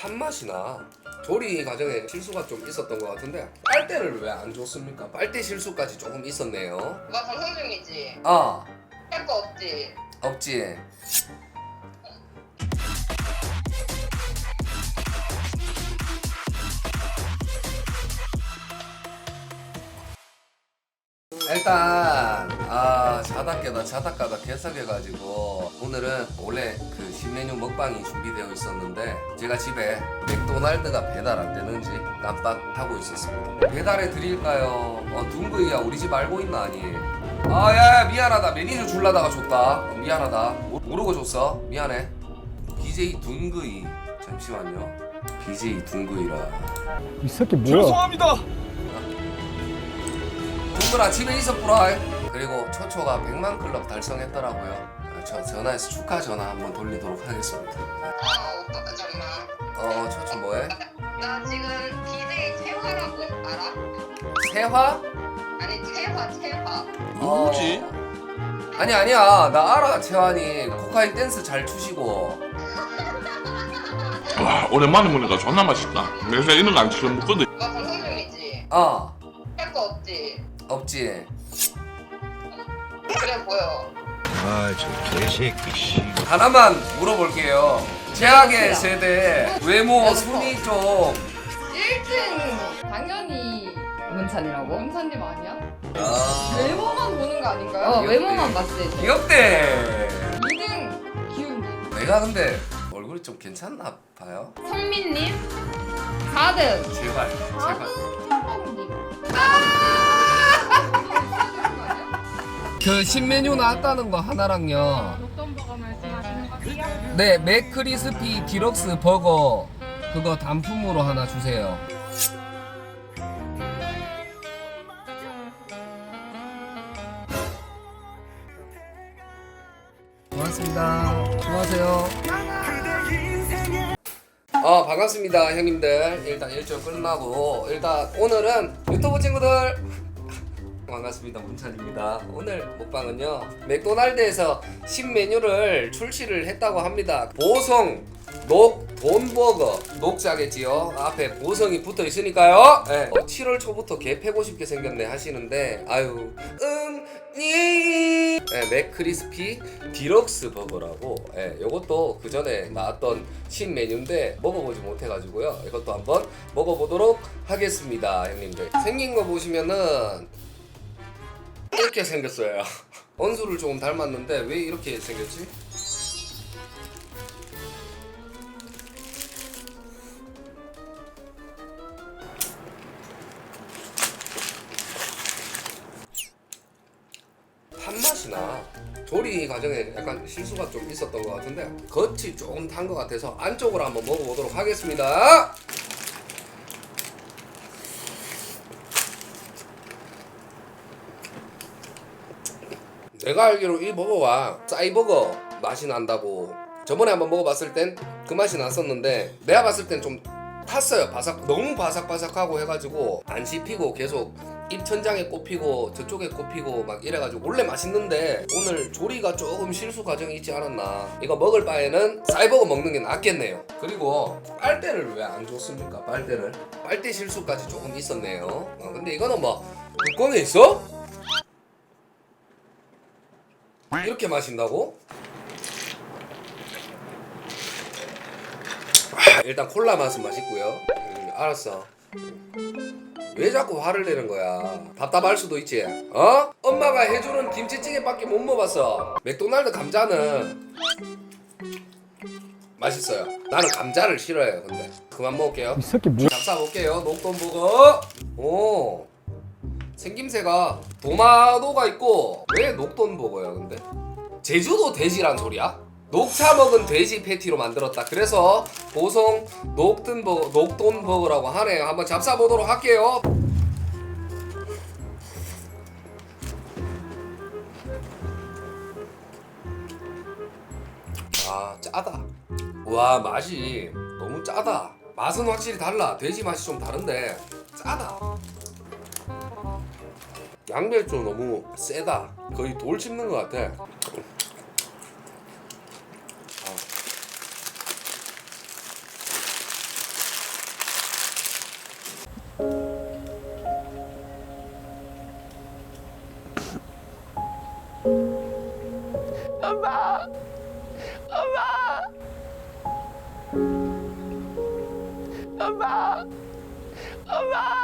탄맛이 나. 조리 과정에 실수가 좀 있었던 것 같은데 빨대를 왜 안 줬습니까? 빨대 실수까지 조금 있었네요. 나 방송 중이지. 아 할 거 없지. 없지. 일단 아 자다 깨다 자다 까다 개석해가지고 오늘은 원래 그 신메뉴 먹방이 준비되어 있었는데 제가 집에 맥도날드가 배달 안 되는지 깜빡하고 있었습니다. 배달해 드릴까요? 어 둥그이야 우리 집 알고 있나 아니? 아야 미안하다. 매니저 줄라다가 줬다. 어, 미안하다. 모- 모르고 줬어. 미안해. BJ 둥그이. 잠시만요. BJ 둥그이라. 이 새끼 뭐야? 죄송합니다. 동들아 집에 있었구라 그리고 초초가 100만 클럽 달성했더라고요 어, 저 전화해서 축하 전화 한번 돌리도록 하겠습니다 아 오빠 잠깐만. 어 초초 뭐해? 나 지금 BJ 채화라고 알아? 세화? 아니 채화 채화. 누구지? 어. 아니 아니야 나 알아 채환이 코카인 댄스 잘 추시고 와 오랜만에 먹으니까 존나 맛있다. 내가 이런 거안 치려 먹거든. 나 방송 중이지. 어 할 거 없지. 없지? 그래 보여. 아저 개새끼 씨. 하나만 물어볼게요. 최악의 세대 외모 순위 좀. 1등 당연히 문찬이라고? 문찬님 아니야? 아, 외모만 보는 거 아닌가요? 어 귀엽대. 외모만 봤을 때. 귀엽대. 2등 기훈님 내가 근데 얼굴이 좀 괜찮나 봐요. 성민님? 4등. 제발 제발. 4등. 짬뽕님 그 신메뉴 나왔다는 거 하나랑요. 녹던버거 말씀하시는 거세요? 네, 맥크리스피 디럭스 버거 그거 단품으로 하나 주세요. 고맙습니다. 수고하세요. 어 반갑습니다 형님들 일단 일정 끝나고 일단 오늘은 유튜브 친구들 반갑습니다. 문찬입니다. 오늘 먹방은요 맥도날드에서 신메뉴를 출시를 했다고 합니다. 보성 녹 돈버거 녹자겠지요. 앞에 보성이 붙어 있으니까요. 예. 어, 7월 초부터 개 패고 싶게 생겼네 하시는데 아유 응니 예, 맥크리스피 디럭스 버거라고. 예, 요것도 그 전에 나왔던 신메뉴인데 먹어보지 못해가지고요. 이것도 한번 먹어보도록 하겠습니다 형님들. 생긴 거 보시면은 이렇게 생겼어요. 원수를 조금 닮았는데 왜 이렇게 생겼지? 탄맛이 나. 조리 과정에 약간 실수가 좀 있었던 것 같은데 겉이 조금 탄 것 같아서 안쪽으로 한번 먹어보도록 하겠습니다. 내가 알기로 이 버거가 싸이버거 맛이 난다고 저번에 한번 먹어봤을 땐 그 맛이 났었는데 내가 봤을 땐 좀 탔어요. 바삭 너무 바삭바삭하고 해가지고 안 씹히고 계속 입 천장에 꼽히고 저쪽에 꼽히고 막 이래가지고 원래 맛있는데 오늘 조리가 조금 실수 과정이 있지 않았나. 이거 먹을 바에는 싸이버거 먹는 게 낫겠네요. 그리고 빨대를 왜 안 줬습니까? 빨대를? 빨대 실수까지 조금 있었네요. 어, 근데 이거는 뭐 뚜껑에 있어? 이렇게 마신다고? 아, 일단 콜라 맛은 맛있고요. 음, 알았어. 왜 자꾸 화를 내는 거야? 답답할 수도 있지. 어? 엄마가 해주는 김치찌개밖에 못 먹어봤어. 맥도날드 감자는 맛있어요. 나는 감자를 싫어해요. 근데 그만 먹을게요. 이 새끼 뭐야? 잡사 볼게요. 녹돈버거. 오. 생김새가 도마도가 있고 왜 녹돈 버거야 근데? 제주도 돼지란 소리야? 녹차 먹은 돼지 패티로 만들었다. 그래서 보성 녹든 버거, 녹돈 버거라고 하네요. 한번 잡사 보도록 할게요. 아 짜다. 와 맛이 너무 짜다. 맛은 확실히 달라. 돼지 맛이 좀 다른데 짜다. 양배추 너무 세다. 거의 돌 씹는 것 같아. 엄마! 엄마! 엄마!